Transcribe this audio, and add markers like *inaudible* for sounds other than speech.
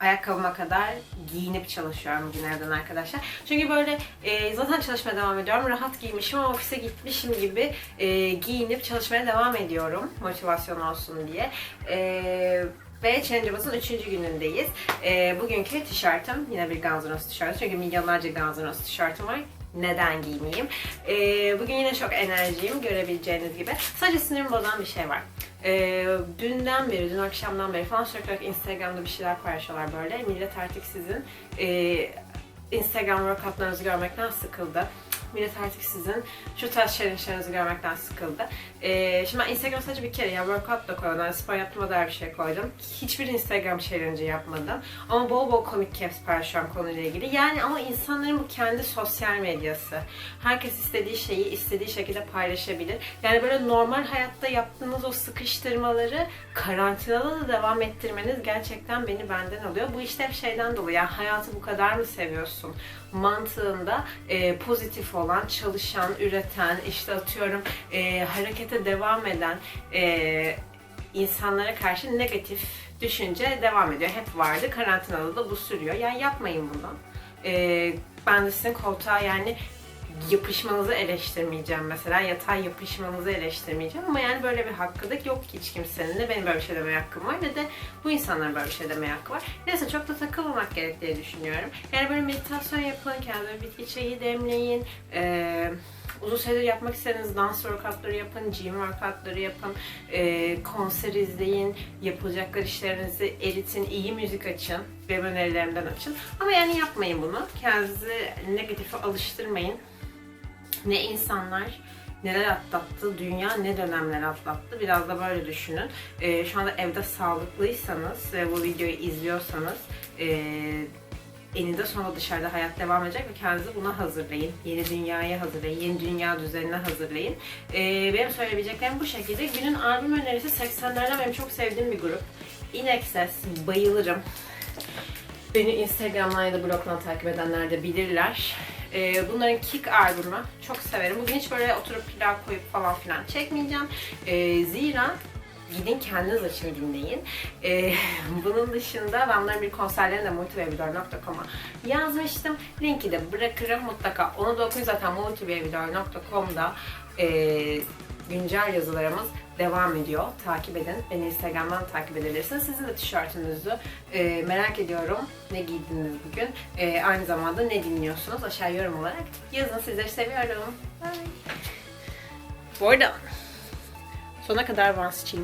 ayakkabıma kadar giyinip çalışıyorum bugün evden arkadaşlar. Çünkü böyle e, zaten çalışmaya devam ediyorum. Rahat giymişim ama ofise gitmişim gibi e, giyinip çalışmaya devam ediyorum. Motivasyon olsun diye. E, ve Challenge'ımızın 3. günündeyiz. E, bugünkü tişörtüm yine bir Guns N' Roses tişörtü. Çünkü milyonlarca Guns N' Roses tişörtüm var. Neden giymeyeyim? E, bugün yine çok enerjiyim görebileceğiniz gibi. Sadece sinirimi bozan bir şey var. Ee, dünden beri, dün akşamdan beri falan sürekli Instagram'da bir şeyler paylaşıyorlar böyle. Millet artık sizin e, Instagram workoutlarınızı görmekten sıkıldı. Millet artık sizin şu tarz challenge'larınızı görmekten sıkıldı. Ee, şimdi ben Instagram sadece bir kere ya workout da koydum. Yani spor yaptığıma dair bir şey koydum. Hiçbir Instagram challenge yapmadım. Ama bol bol komik caps paylaşıyorum konuyla ilgili. Yani ama insanların bu kendi sosyal medyası. Herkes istediği şeyi istediği şekilde paylaşabilir. Yani böyle normal hayatta yaptığınız o sıkıştırmaları karantinada da devam ettirmeniz gerçekten beni benden alıyor. Bu işte hep şeyden dolayı. Yani hayatı bu kadar mı seviyorsun? Mantığında e, pozitif olan, çalışan, üreten, işte atıyorum e, harekete devam eden e, insanlara karşı negatif düşünce devam ediyor. Hep vardı. Karantinada da bu sürüyor. Yani yapmayın bunu. E, ben de sizin koltuğa yani yapışmanızı eleştirmeyeceğim mesela. Yatay yapışmanızı eleştirmeyeceğim ama yani böyle bir hakkılık yok ki hiç kimsenin. Ne benim böyle bir şey demeye hakkım var ne de bu insanların böyle bir şey demeye hakkı var. Neyse çok da takılmamak gerek diye düşünüyorum. Yani böyle meditasyon yapın, kendine bitki çayı demleyin. Ee, uzun süredir yapmak istediğiniz dans workoutları yapın, gym workoutları yapın, ee, konser izleyin, yapılacaklar işlerinizi eritin, iyi müzik açın. Benim önerilerimden açın. Ama yani yapmayın bunu. Kendinizi negatife alıştırmayın ne insanlar neler atlattı, dünya ne dönemler atlattı. Biraz da böyle düşünün. Ee, şu anda evde sağlıklıysanız ve bu videoyu izliyorsanız e, eninde sonunda dışarıda hayat devam edecek ve kendinizi buna hazırlayın. Yeni dünyaya hazırlayın, yeni dünya düzenine hazırlayın. Ee, benim söyleyebileceklerim bu şekilde. Günün albüm önerisi 80'lerden benim çok sevdiğim bir grup. In Excess, bayılırım. Beni Instagram'dan ya da blogdan takip edenler de bilirler. Ee, bunların Kick albümü çok severim. Bugün hiç böyle oturup pilav koyup falan filan çekmeyeceğim. Ee, zira gidin kendiniz açın dinleyin. Ee, *laughs* bunun dışında ben bunların bir konserlerini de multibabydoll.com'a yazmıştım. Linki de bırakırım mutlaka. Onu da okuyun zaten multibabydoll.com'da e, güncel yazılarımız devam ediyor. Takip edin. Beni Instagram'dan takip edebilirsiniz. Sizin de tişörtünüzü e, merak ediyorum. Ne giydiniz bugün? E, aynı zamanda ne dinliyorsunuz? Aşağı yorum olarak yazın. Sizleri seviyorum. Bye. Bu arada sona kadar Vans.